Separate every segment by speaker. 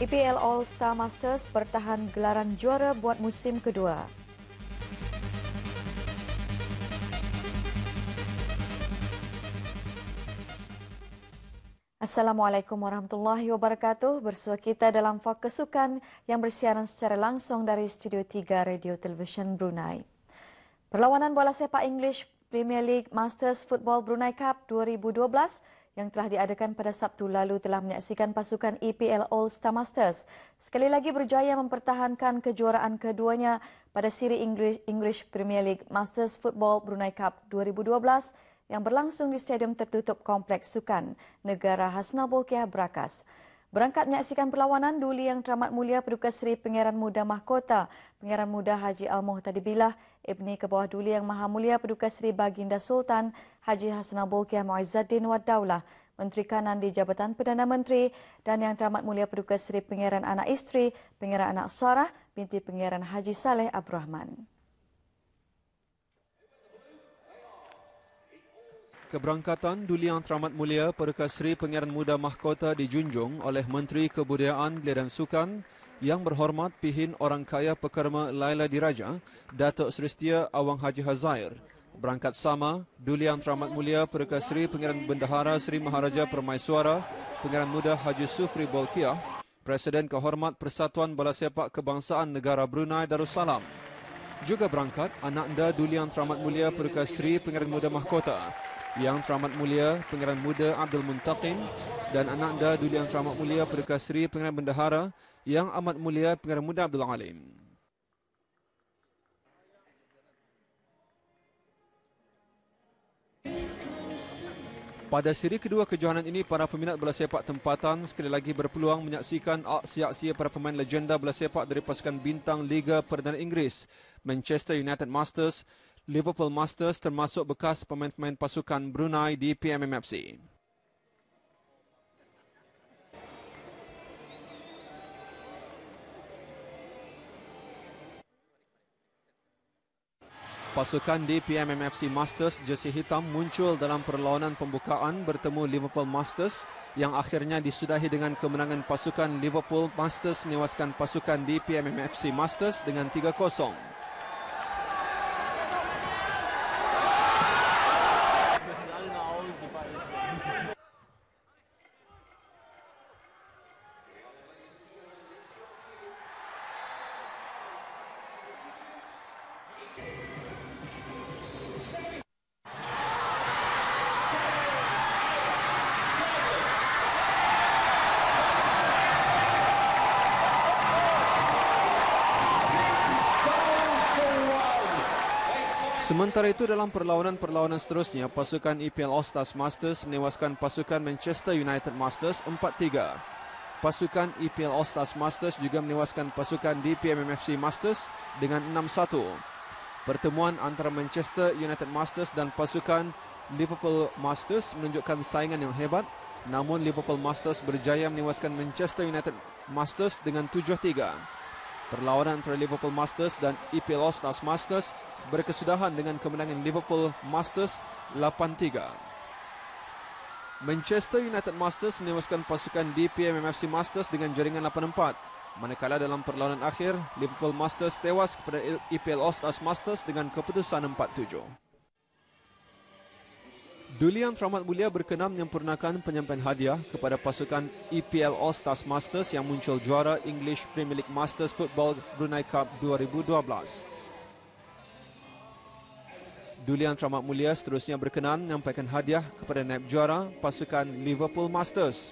Speaker 1: EPL All-Star Masters bertahan gelaran juara buat musim kedua. Assalamualaikum warahmatullahi wabarakatuh. Bersua kita dalam Fokus Sukan yang bersiaran secara langsung dari Studio 3 Radio Television Brunei. Perlawanan bola sepak English Premier League Masters Football Brunei Cup 2012 yang telah diadakan pada Sabtu lalu telah menyaksikan pasukan EPL All-Star Masters sekali lagi berjaya mempertahankan kejuaraan keduanya pada siri English, English Premier League Masters Football Brunei Cup 2012 yang berlangsung di Stadium Tertutup Kompleks Sukan Negara Hasnal Bolkiah Brakas. Berangkat menyaksikan perlawanan Duli Yang Teramat Mulia Paduka Seri Pengeran Muda Mahkota, Pengeran Muda Haji Al-Muhtadi Billah, Ibni Kebawah Duli Yang Maha Mulia Paduka Seri Baginda Sultan, Haji Hasan Al-Bulkiah Muizzaddin Wad Daulah, Menteri Kanan di Jabatan Perdana Menteri dan Yang Teramat Mulia Paduka Seri Pengeran Anak Isteri, Pengeran Anak Suarah, binti Pengeran Haji Saleh Abdul Rahman.
Speaker 2: Keberangkatan Duli Teramat Mulia Paduka Seri Pengeran Muda Mahkota dijunjung oleh Menteri Kebudayaan Belia dan Sukan Yang Berhormat Pihin Orang Kaya Pekerma Laila Diraja, Datuk Seri Setia Awang Haji Hazair. Berangkat sama, Duli Teramat Mulia Paduka Seri Pengeran Bendahara Seri Maharaja Permaiswara, Pengeran Muda Haji Sufri Bolkiah, Presiden Kehormat Persatuan Bola Sepak Kebangsaan Negara Brunei Darussalam. Juga berangkat anak anda Duli Teramat Mulia Paduka Seri Pengeran Muda Mahkota, yang Teramat Mulia Pengeran Muda Abdul Muntaqim dan anak anda Duli Yang Teramat Mulia Paduka Seri Pengeran Bendahara Yang Amat Mulia Pengeran Muda Abdul Alim. Pada siri kedua kejohanan ini, para peminat bola sepak tempatan sekali lagi berpeluang menyaksikan aksi-aksi para pemain legenda bola sepak dari pasukan bintang Liga Perdana Inggeris, Manchester United Masters, Liverpool Masters termasuk bekas pemain-pemain pasukan Brunei di PMMFC. Pasukan di PMMFC Masters jersey hitam muncul dalam perlawanan pembukaan bertemu Liverpool Masters yang akhirnya disudahi dengan kemenangan pasukan Liverpool Masters menewaskan pasukan di PMMFC Masters dengan 3-0. Sementara itu dalam perlawanan-perlawanan seterusnya, pasukan EPL All-Stars Masters menewaskan pasukan Manchester United Masters 4-3. Pasukan EPL All-Stars Masters juga menewaskan pasukan DPMMFC Masters dengan 6-1. Pertemuan antara Manchester United Masters dan pasukan Liverpool Masters menunjukkan saingan yang hebat, namun Liverpool Masters berjaya menewaskan Manchester United Masters dengan 7-3. Perlawanan antara Liverpool Masters dan EPL All-Stars Masters berkesudahan dengan kemenangan Liverpool Masters 8-3. Manchester United Masters menewaskan pasukan DPM MFC Masters dengan jaringan 8-4. Manakala dalam perlawanan akhir, Liverpool Masters tewas kepada EPL All-Stars Masters dengan keputusan 4-7. Duli Yang Teramat Mulia berkenan menyempurnakan penyampaian hadiah kepada pasukan EPL All-Stars Masters yang muncul juara English Premier League Masters Football Brunei Cup 2012. Duli Yang Teramat Mulia seterusnya berkenan menyampaikan hadiah kepada naib juara pasukan Liverpool Masters.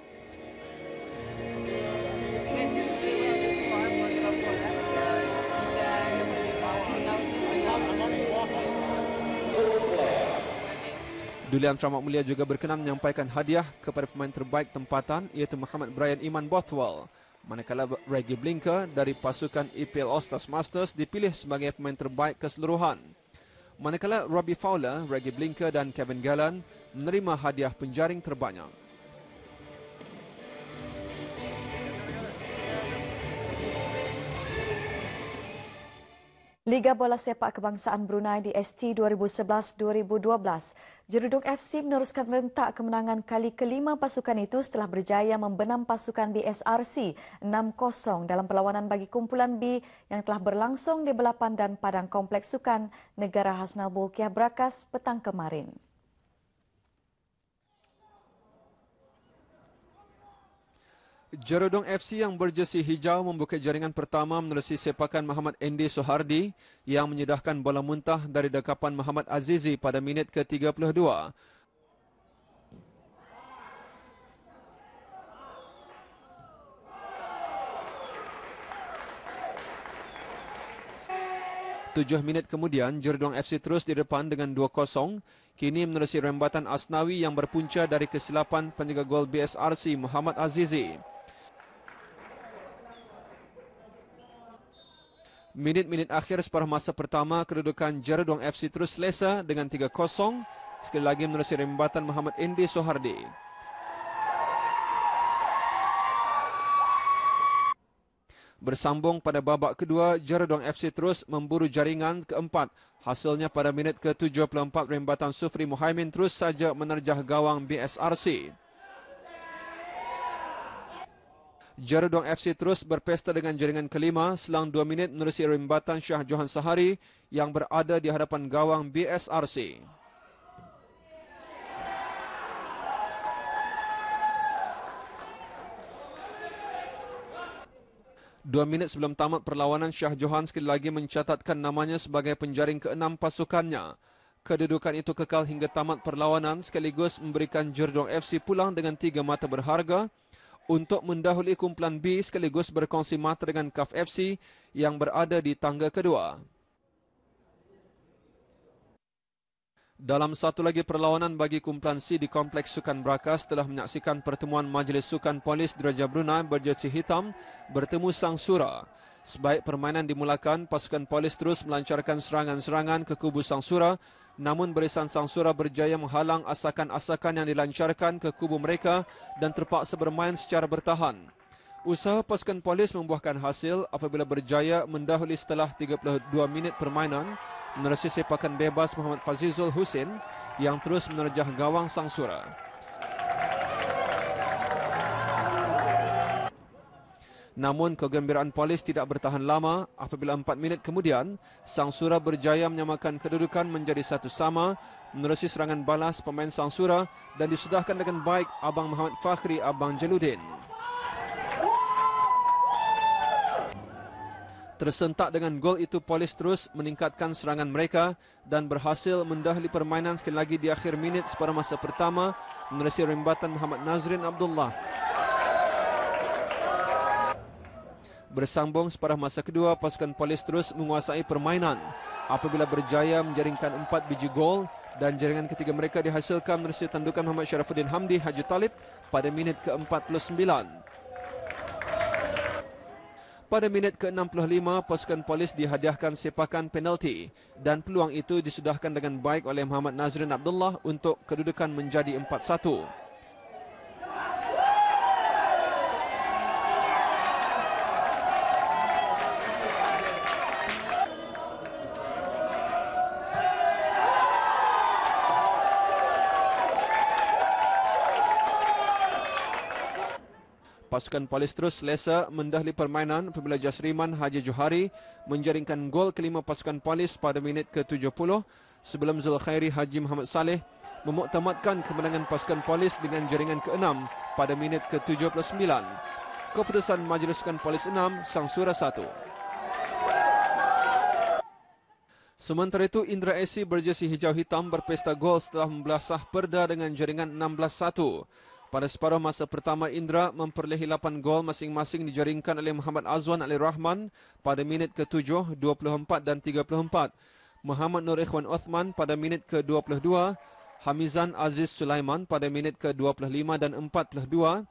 Speaker 2: Dulian Teramat Mulia juga berkenan menyampaikan hadiah kepada pemain terbaik tempatan iaitu Muhammad Brian Iman Bothwell. Manakala Reggie Blinker dari pasukan EPL All-Stars Masters dipilih sebagai pemain terbaik keseluruhan. Manakala Robbie Fowler, Reggie Blinker dan Kevin Gallen menerima hadiah penjaring terbanyak.
Speaker 1: Liga Bola Sepak Kebangsaan Brunei di ST 2011-2012. Jeruduk FC meneruskan rentak kemenangan kali kelima pasukan itu setelah berjaya membenam pasukan BSRC 6-0 dalam perlawanan bagi kumpulan B yang telah berlangsung di Belapan dan Padang Kompleks Sukan Negara Hasnabu Kiah Brakas petang kemarin.
Speaker 2: Jerudong FC yang berjesi hijau membuka jaringan pertama menerusi sepakan Muhammad Endi Sohardi yang menyedahkan bola muntah dari dekapan Muhammad Azizi pada minit ke-32. Tujuh minit kemudian, Jerudong FC terus di depan dengan 2-0. Kini menerusi rembatan Asnawi yang berpunca dari kesilapan penjaga gol BSRC Muhammad Azizi. Minit-minit akhir separuh masa pertama, kedudukan Jeradong FC terus selesa dengan 3-0. Sekali lagi menerusi rembatan Muhammad Indi Sohardi. Bersambung pada babak kedua, Jeradong FC terus memburu jaringan keempat. Hasilnya pada minit ke-74, rembatan Sufri Muhaimin terus saja menerjah gawang BSRC. Jerudong FC terus berpesta dengan jaringan kelima selang dua minit menerusi rembatan Syah Johan Sahari yang berada di hadapan gawang BSRC. Dua minit sebelum tamat perlawanan, Syah Johan sekali lagi mencatatkan namanya sebagai penjaring keenam pasukannya. Kedudukan itu kekal hingga tamat perlawanan sekaligus memberikan Jerdong FC pulang dengan tiga mata berharga untuk mendahului kumpulan B sekaligus berkongsi mata dengan KAF FC yang berada di tangga kedua. Dalam satu lagi perlawanan bagi kumpulan C di Kompleks Sukan Brakas telah menyaksikan pertemuan Majlis Sukan Polis Diraja Brunei berjersey hitam bertemu Sang Sura. Sebaik permainan dimulakan, pasukan polis terus melancarkan serangan-serangan ke kubu Sang Sura namun barisan Sang Sura berjaya menghalang asakan-asakan yang dilancarkan ke kubu mereka dan terpaksa bermain secara bertahan. Usaha pasukan polis membuahkan hasil apabila berjaya mendahului setelah 32 minit permainan menerusi sepakan bebas Muhammad Fazizul Husin yang terus menerjah gawang Sang Namun kegembiraan polis tidak bertahan lama apabila empat minit kemudian Sang Sura berjaya menyamakan kedudukan menjadi satu sama menerusi serangan balas pemain Sang Sura dan disudahkan dengan baik Abang Muhammad Fakhri Abang Jaludin. Tersentak dengan gol itu polis terus meningkatkan serangan mereka dan berhasil mendahului permainan sekali lagi di akhir minit separuh masa pertama menerusi rembatan Muhammad Nazrin Abdullah. Bersambung separuh masa kedua, pasukan polis terus menguasai permainan apabila berjaya menjaringkan empat biji gol dan jaringan ketiga mereka dihasilkan menerusi tandukan Muhammad Syarafuddin Hamdi Haji Talib pada minit ke-49. Pada minit ke-65, pasukan polis dihadiahkan sepakan penalti dan peluang itu disudahkan dengan baik oleh Muhammad Nazrin Abdullah untuk kedudukan menjadi 4-1. Pasukan polis terus selesa mendahului permainan apabila Jasriman Haji Johari menjaringkan gol kelima pasukan polis pada minit ke-70 sebelum Zulkhairi Haji Muhammad Saleh memuktamadkan kemenangan pasukan polis dengan jaringan ke-6 pada minit ke-79. Keputusan Majlis Sukan Polis 6, Sang Sura 1. Sementara itu, Indra Esi berjesi hijau hitam berpesta gol setelah membelasah perda dengan jaringan 16-1. Pada separuh masa pertama Indra memperolehi 8 gol masing-masing dijaringkan oleh Muhammad Azwan Ali Rahman pada minit ke-7, 24 dan 34. Muhammad Nur Ikhwan Uthman pada minit ke-22, Hamizan Aziz Sulaiman pada minit ke-25 dan 42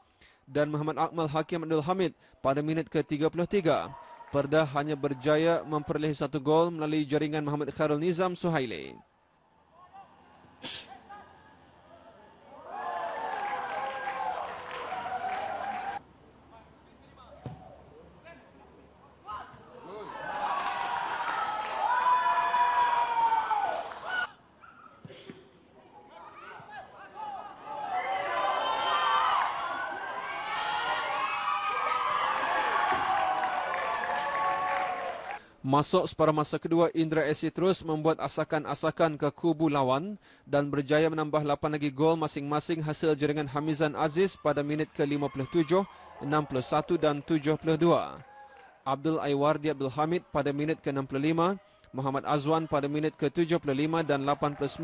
Speaker 2: dan Muhammad Akmal Hakim Abdul Hamid pada minit ke-33. Perdah hanya berjaya memperolehi satu gol melalui jaringan Muhammad Khairul Nizam Suhaili. Masuk separuh masa kedua, Indra SC terus membuat asakan-asakan ke kubu lawan dan berjaya menambah 8 lagi gol masing-masing hasil jaringan Hamizan Aziz pada minit ke-57, 61 dan 72. Abdul Aiwardi Abdul Hamid pada minit ke-65, Muhammad Azwan pada minit ke-75 dan 89.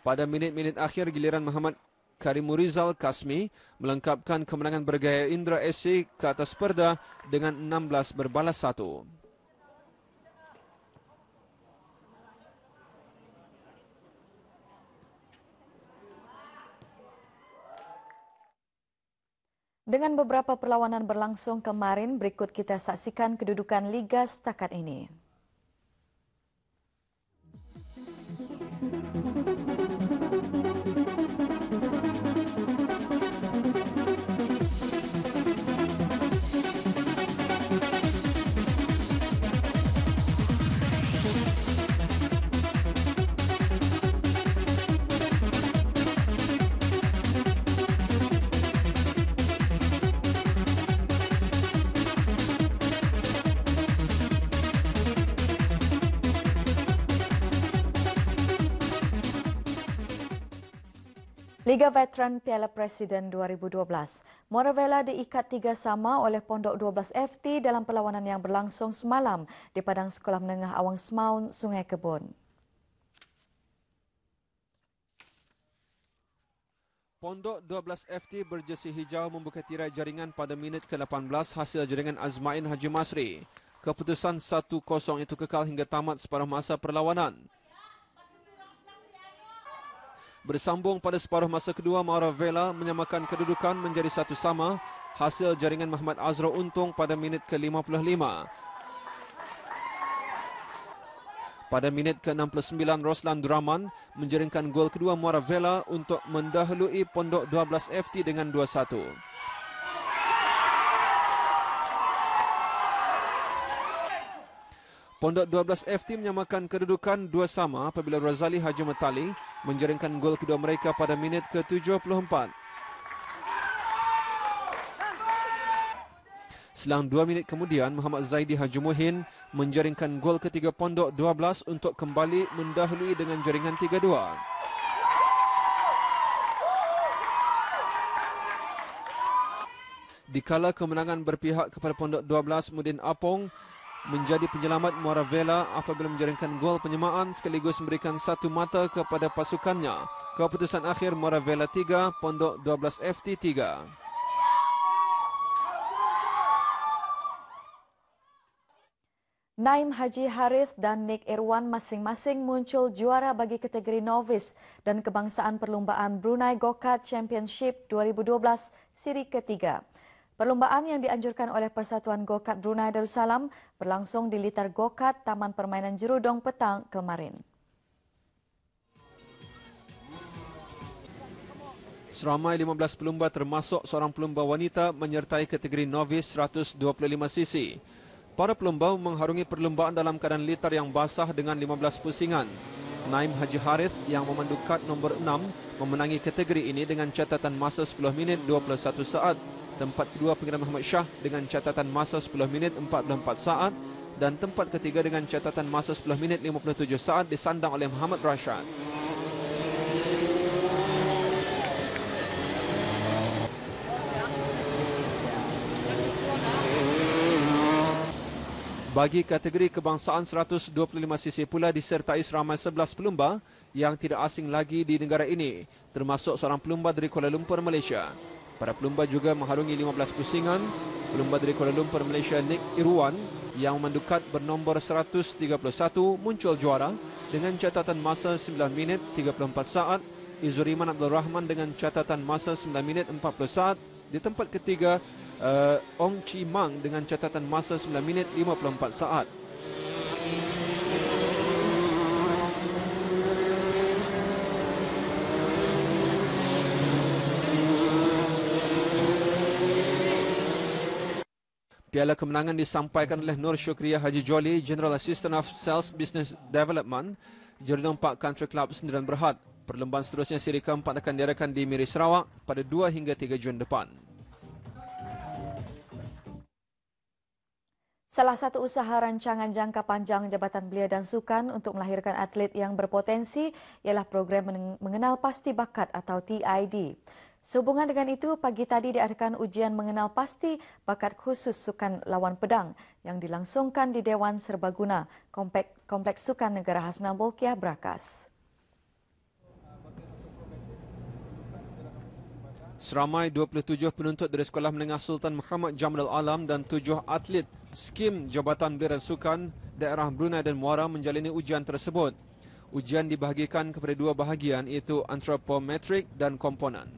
Speaker 2: Pada minit-minit akhir giliran Muhammad Karimurizal Kasmi melengkapkan kemenangan bergaya Indra SC ke atas perda dengan 16 berbalas satu.
Speaker 1: Dengan beberapa perlawanan berlangsung kemarin, berikut kita saksikan kedudukan Liga setakat ini. Liga Veteran Piala Presiden 2012. Moravella diikat tiga sama oleh Pondok 12 FT dalam perlawanan yang berlangsung semalam di Padang Sekolah Menengah Awang Semaun, Sungai Kebun.
Speaker 2: Pondok 12 FT berjesi hijau membuka tirai jaringan pada minit ke-18 hasil jaringan Azmain Haji Masri. Keputusan 1-0 itu kekal hingga tamat separuh masa perlawanan. Bersambung pada separuh masa kedua, Maura Vela menyamakan kedudukan menjadi satu sama hasil jaringan Muhammad Azra untung pada minit ke-55. Pada minit ke-69, Roslan Duraman menjaringkan gol kedua Maura Vela untuk mendahului Pondok 12 FT dengan 2-1. Pondok 12 FT menyamakan kedudukan dua sama apabila Razali Haji Matali menjaringkan gol kedua mereka pada minit ke-74. Selang dua minit kemudian, Muhammad Zaidi Haji Muhin menjaringkan gol ketiga Pondok 12 untuk kembali mendahului dengan jaringan 3-2. Dikala kemenangan berpihak kepada Pondok 12, Mudin Apong menjadi penyelamat Muara Vela apabila menjaringkan gol penyemaan sekaligus memberikan satu mata kepada pasukannya. Keputusan akhir Muara Vela 3, Pondok 12 FT 3.
Speaker 1: Naim Haji Harith dan Nick Irwan masing-masing muncul juara bagi kategori novice dan kebangsaan perlumbaan Brunei Go-Kart Championship 2012 siri ketiga. Perlumbaan yang dianjurkan oleh Persatuan Go-Kart Brunei Darussalam berlangsung di litar Go-Kart Taman Permainan Jerudong petang kemarin.
Speaker 2: Seramai 15 pelumba termasuk seorang pelumba wanita menyertai kategori novice 125cc. Para pelumba mengharungi perlumbaan dalam keadaan litar yang basah dengan 15 pusingan. Naim Haji Harith yang memandu kad nombor 6 memenangi kategori ini dengan catatan masa 10 minit 21 saat tempat kedua pengira Muhammad Shah dengan catatan masa 10 minit 44 saat dan tempat ketiga dengan catatan masa 10 minit 57 saat disandang oleh Muhammad Rashad. Bagi kategori kebangsaan 125cc pula disertai seramai 11 pelumba yang tidak asing lagi di negara ini, termasuk seorang pelumba dari Kuala Lumpur, Malaysia. Para pelumba juga mengharungi 15 pusingan. Pelumba dari Kuala Lumpur, Malaysia, Nick Irwan yang mendukat bernombor 131 muncul juara dengan catatan masa 9 minit 34 saat. Izuriman Abdul Rahman dengan catatan masa 9 minit 40 saat. Di tempat ketiga, uh, Ong Chi Mang dengan catatan masa 9 minit 54 saat. Piala kemenangan disampaikan oleh Nur Syukriya Haji Joli, General Assistant of Sales Business Development, Jerdong Park Country Club Sendirian Berhad. Perlombaan seterusnya siri keempat akan diadakan di Miri Sarawak pada 2 hingga 3 Jun depan.
Speaker 1: Salah satu usaha rancangan jangka panjang Jabatan Belia dan Sukan untuk melahirkan atlet yang berpotensi ialah program mengenal pasti bakat atau TID. Sehubungan dengan itu, pagi tadi diadakan ujian mengenal pasti bakat khusus sukan lawan pedang yang dilangsungkan di Dewan Serbaguna, Kompleks, Sukan Negara Hasna Bolkiah, Brakas.
Speaker 2: Seramai 27 penuntut dari Sekolah Menengah Sultan Muhammad Jamal Alam dan tujuh atlet skim Jabatan Belia Sukan daerah Brunei dan Muara menjalani ujian tersebut. Ujian dibahagikan kepada dua bahagian iaitu antropometrik dan komponen.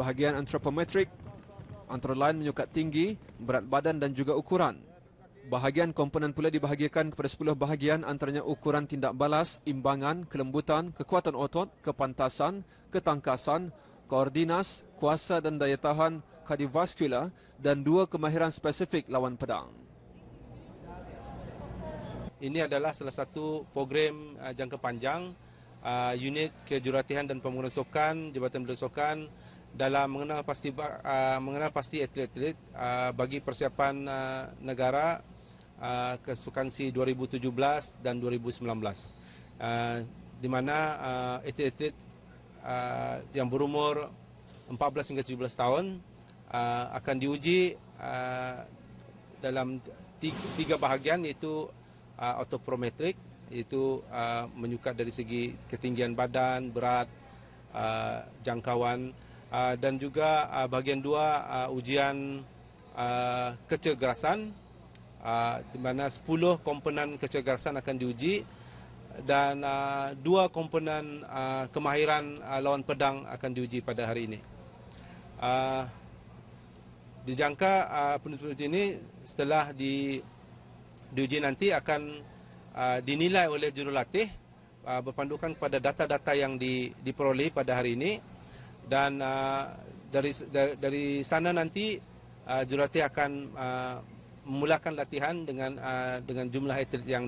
Speaker 2: Bahagian antropometrik antara lain menyukat tinggi, berat badan dan juga ukuran. Bahagian komponen pula dibahagikan kepada 10 bahagian antaranya ukuran tindak balas, imbangan, kelembutan, kekuatan otot, kepantasan, ketangkasan, koordinas, kuasa dan daya tahan kardiovaskular dan dua kemahiran spesifik lawan pedang.
Speaker 3: Ini adalah salah satu program uh, jangka panjang uh, unit kejuratihan dan pembangunan sukan Jabatan Belia Sukan dalam mengenal pasti uh, mengenal pasti atlet-atlet uh, bagi persiapan uh, negara uh, SEA 2017 dan 2019 uh, di mana uh, atlet-atlet uh, yang berumur 14 hingga 17 tahun uh, akan diuji uh, dalam tiga, tiga bahagian iaitu uh, autoprometrik iaitu uh, menyukat dari segi ketinggian badan, berat, uh, jangkauan uh, dan juga uh, bahagian dua uh, ujian uh, kecergasan uh, di mana 10 komponen kecergasan akan diuji dan uh, dua komponen uh, kemahiran uh, lawan pedang akan diuji pada hari ini. Uh, dijangka uh, penuntut ini setelah di diuji nanti akan uh, dinilai oleh jurulatih uh, berpandukan kepada data-data yang di, diperoleh pada hari ini dan uh, dari, dari dari sana nanti uh, jurulatih akan uh, memulakan latihan dengan uh, dengan jumlah atlet yang